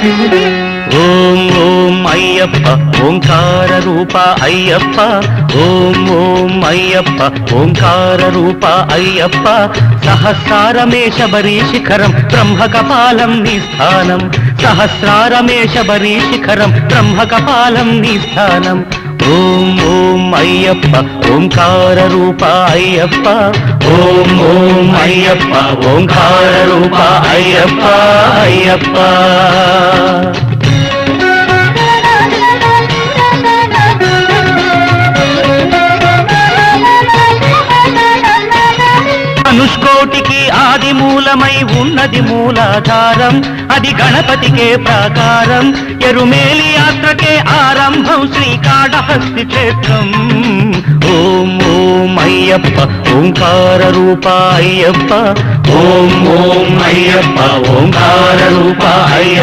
ఓం ఓం అయ్యప్ప ఓంకార రూప అయ్యప్ప. ఓం ఓం అయ్యప్ప ఓంకార రూప అయ్యప్ప. సహస్రారమే శబరీ శిఖరం బ్రహ్మకపాలం నీ స్థానం. సహస్రారమే శబరీ శిఖరం బ్రహ్మకపాలం నీ స్థానం. ఓం ఓం అయ్యప్ప ఓంకార రూప అయ్యప్ప. ఓం ఓం అయ్యప్ప ఓంకార రూప అయ్యప్ప అయ్యప్ప. అనుష్కోటికి ఆది మూలమై ఉన్నది మూలాధారం. అది గణపతికే ప్రాకారం. ఎరుమేలి యాత్రకే ఆరంభం శ్రీకాళహస్తి క్షేత్రం. ఓం అయ్యప్ప ఓంకార రూప అయ్యప్ప ఓం ఓం అయ్యప్ప ఓంకార రూప అయ్యప్ప